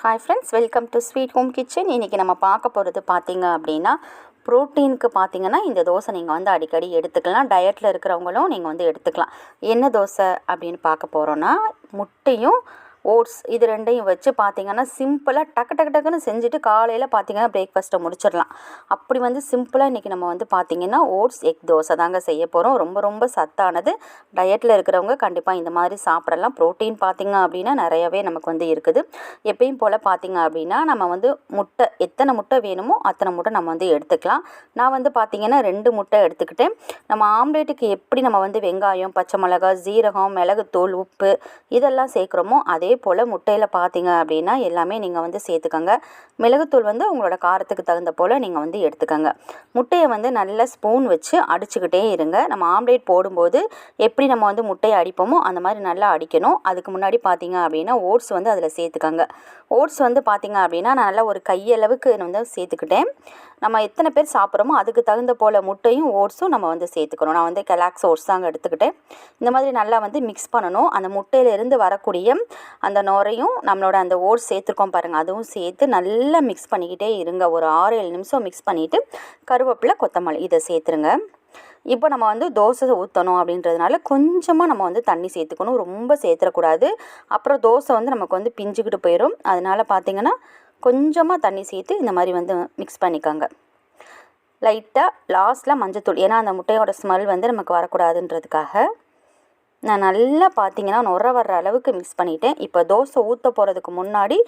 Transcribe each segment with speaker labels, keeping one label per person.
Speaker 1: Hi friends welcome to sweet home kitchen இன்றைக்கி நம்ம பார்க்க போகிறது பார்த்தீங்க அப்படின்னா ப்ரோட்டீனுக்கு பார்த்தீங்கன்னா இந்த தோசை நீங்கள் வந்து அடிக்கடி எடுத்துக்கலாம். டயட்டில் இருக்கிறவங்களும் நீங்கள் வந்து எடுத்துக்கலாம். என்ன தோசை அப்படின்னு பார்க்க போகிறோன்னா முட்டையும் ஓட்ஸ் இது ரெண்டையும் வச்சு பார்த்தீங்கன்னா சிம்பிளாக டக்கு டக்கு டக்குன்னு செஞ்சுட்டு காலையில் பார்த்தீங்கன்னா பிரேக்ஃபாஸ்ட்டை முடிச்சிடலாம். அப்படி வந்து சிம்பிளாக இன்றைக்கி நம்ம வந்து பார்த்திங்கன்னா ஓட்ஸ் எக் தோசை தாங்க செய்ய போகிறோம் ரொம்ப ரொம்ப சத்தானது. டயட்டில் இருக்கிறவங்க கண்டிப்பாக இந்த மாதிரி சாப்பிடலாம். ப்ரோட்டீன் பார்த்திங்க அப்படின்னா நிறையவே நமக்கு வந்து இருக்குது. எப்பயும் போல் பார்த்திங்க அப்படின்னா நம்ம வந்து முட்டை எத்தனை முட்டை வேணுமோ அத்தனை முட்டை நம்ம வந்து எடுத்துக்கலாம். நான் வந்து பார்த்திங்கன்னா ரெண்டு முட்டை எடுத்துக்கிட்டேன். நம்ம ஆம்லேட்டுக்கு எப்படி நம்ம வந்து வெங்காயம் பச்சை மிளகா ஜீரகம் மிளகுத்தூள் உப்பு இதெல்லாம் சேர்க்குறோமோ அதே போல் முட்டையில் பார்த்தீங்க அப்படின்னா எல்லாமே நீங்கள் வந்து சேர்த்துக்கோங்க. மிளகுத்தூள் வந்து உங்களோட காரத்துக்கு தகுந்த போல் நீங்கள் வந்து எடுத்துக்கோங்க. முட்டையை வந்து நல்ல ஸ்பூன் வச்சு அடிச்சுக்கிட்டே இருங்க. நம்ம ஆம்லேட் போடும்போது எப்படி நம்ம வந்து முட்டையை அடிப்போமோ அந்த மாதிரி நல்லா அடிக்கணும். அதுக்கு முன்னாடி பார்த்தீங்க அப்படின்னா ஓட்ஸ் வந்து அதில் சேர்த்துக்கோங்க. ஓட்ஸ் வந்து பார்த்திங்க அப்படின்னா நான் நல்லா ஒரு கையளவுக்கு வந்து சேர்த்துக்கிட்டேன். நம்ம எத்தனை பேர் சாப்பிட்றோமோ அதுக்கு தகுந்த போல் முட்டையும் ஓட்ஸும் நம்ம வந்து சேர்த்துக்கணும். நான் வந்து கெலாக்ஸ் ஓட்ஸ் தாங்க எடுத்துக்கிட்டேன். இந்த மாதிரி நல்லா வந்து மிக்ஸ் பண்ணணும். அந்த முட்டையிலேருந்து வரக்கூடிய அந்த நுரையும் நம்மளோட அந்த ஓட்ஸ் சேர்த்துருக்கோம் பாருங்கள் அதுவும் சேர்த்து நல்லா மிக்ஸ் பண்ணிக்கிட்டே இருங்க. ஒரு ஆறு ஏழு நிமிஷம் மிக்ஸ் பண்ணிவிட்டு கருவேப்பிலை கொத்தமல்லி இதை சேர்த்துருங்க. இப்போ நம்ம வந்து தோசை ஊற்றணும் அப்படின்றதுனால கொஞ்சமாக நம்ம வந்து தண்ணி சேர்த்துக்கணும். ரொம்ப சேர்த்துடக்கூடாது அப்புறம் தோசை வந்து நமக்கு வந்து பிஞ்சுக்கிட்டு போயிடும் அதனால் பார்த்திங்கன்னா கொஞ்சமாக தண்ணி சேர்த்து இந்த மாதிரி வந்து மிக்ஸ் பண்ணிக்கோங்க. லைட்டாக லாஸ்ட்டில் மஞ்சத்தூள். ஏன்னா அந்த முட்டையோட ஸ்மெல் வந்து நமக்கு வரக்கூடாதுன்றதுக்காக. நான் நல்லா பார்த்தீங்கன்னா நுர வர்ற அளவுக்கு மிக்ஸ் பண்ணிட்டேன். இப்போ தோசை ஊற்ற போகிறதுக்கு முன்னாடி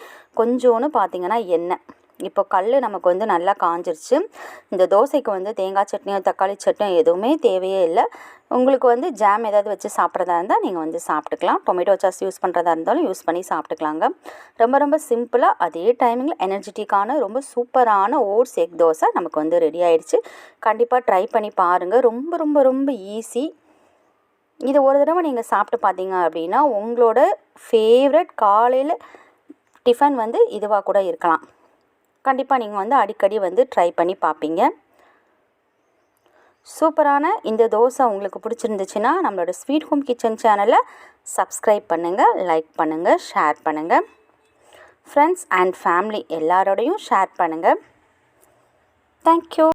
Speaker 1: கொஞ்சோன்னு பார்த்தீங்கன்னா எண்ணெய். இப்போ கல் நமக்கு வந்து நல்லா காஞ்சிருச்சு. இந்த தோசைக்கு வந்து தேங்காய் சட்னியோ தக்காளி சட்னியோ எதுவுமே தேவையே இல்லை. உங்களுக்கு வந்து ஜாம் ஏதாவது வச்சு சாப்பிட்றதா இருந்தால் நீங்கள் வந்து சாப்பிட்டுக்கலாம். டொமேட்டோ சாஸ் யூஸ் பண்ணுறதா இருந்தாலும் யூஸ் பண்ணி சாப்பிட்டுக்கலாங்க. ரொம்ப ரொம்ப சிம்பிளாக அதே டைமிங்கில் எனர்ஜெட்டிக்கான ரொம்ப சூப்பரான ஓட்ஸ் எக் தோசை நமக்கு வந்து ரெடி ஆயிடுச்சு. கண்டிப்பாக ட்ரை பண்ணி பாருங்கள் ரொம்ப ரொம்ப ரொம்ப ஈஸி இது ஒரு தடவை நீங்கள் சாப்பிட்டு பார்த்தீங்க அப்படின்னா உங்களோட ஃபேவரட் காலையில் டிஃபன் வந்து இதுவாக கூட இருக்கலாம். கண்டிப்பாக நீங்கள் வந்து அடிக்கடி வந்து ட்ரை பண்ணி பார்ப்பீங்க சூப்பரான இந்த தோசை உங்களுக்கு பிடிச்சிருந்துச்சுன்னா நம்மளோட ஸ்வீட் ஹோம் கிச்சன் சேனலை சப்ஸ்கிரைப் பண்ணுங்கள் லைக் பண்ணுங்கள் ஷேர் பண்ணுங்கள் ஃப்ரெண்ட்ஸ் அண்ட் ஃபேமிலி எல்லாரோடையும் ஷேர் பண்ணுங்கள் தேங்க்யூ